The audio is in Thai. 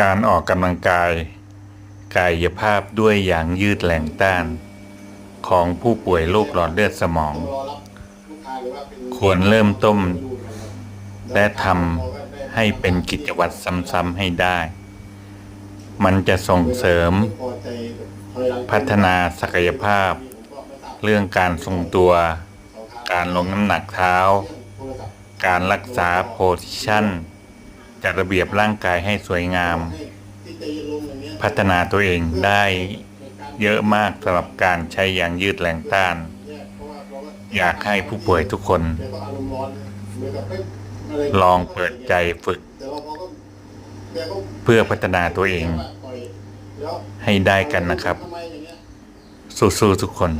การออกกำลังกาย กายภาพด้วยอย่างยืดแรงต้าน ของผู้ป่วยโรคหลอดเลือดสมอง ควรเริ่มต้นและทำให้เป็นกิจวัตรซ้ำๆให้ได้ มันจะส่งเสริม พัฒนาศักยภาพ เรื่องการทรงตัว การลงน้ำหนักเท้า การรักษาโพสิชัน จัดระเบียบร่างกายให้สวยงาม พัฒนาตัวเองได้เยอะมากสำหรับการใช้อย่างยืดแรงต้าน อยากให้ผู้ป่วยทุกคน ลองเปิดใจฝึก เพื่อพัฒนาตัวเอง ให้ได้กันนะครับ สู้ๆทุกคน